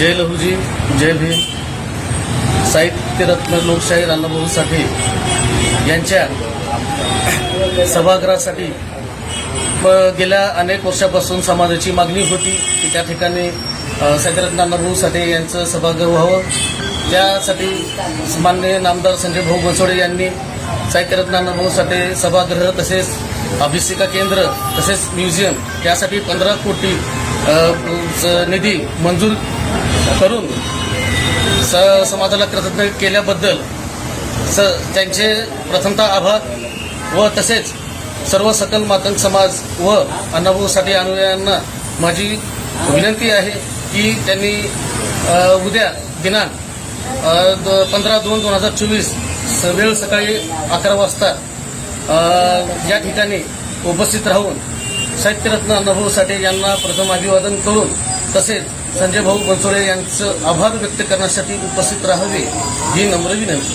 जय लहूजी जय भीम. साहित्यरत्न लोकशाही अण्णाभाऊ साठे यांच्या सभागृहासाठी गेल्या अनेक वर्षापासून समाजाची मागणी होती की त्या ठिकाणी साहित्यरत्न अण्णाभाऊ साठे यांचं सभागृह व्हावं. त्यासाठी मान्य नामदार संजय भाऊ बनसोडे यांनी साहित्यरत्न अण्णाभाऊ साठे सभागृह तसेच अभिषेका केंद्र तसेच म्युझियम यासाठी पंधरा कोटी निधी मंजूर करून स समाजाला कृतज्ञ केल्याबद्दल स त्यांचे प्रथमतः आभार व तसेच सर्व सकल मातंग समाज व अण्णाभाऊ साठे अनुयायांना माझी विनंती आहे की त्यांनी उद्या दिनांक पंधरा दोन दोन हजार चोवीस वेळ सकाळी अकरा वाजता या ठिकाणी उपस्थित राहून साहित्यरत्न अण्णाभाऊ साठे यांना प्रथम अभिवादन करून तसेच संजय भाऊ बनसोडे यांचं आभार व्यक्त करण्यासाठी उपस्थित राहावे ही नम्र विनंती.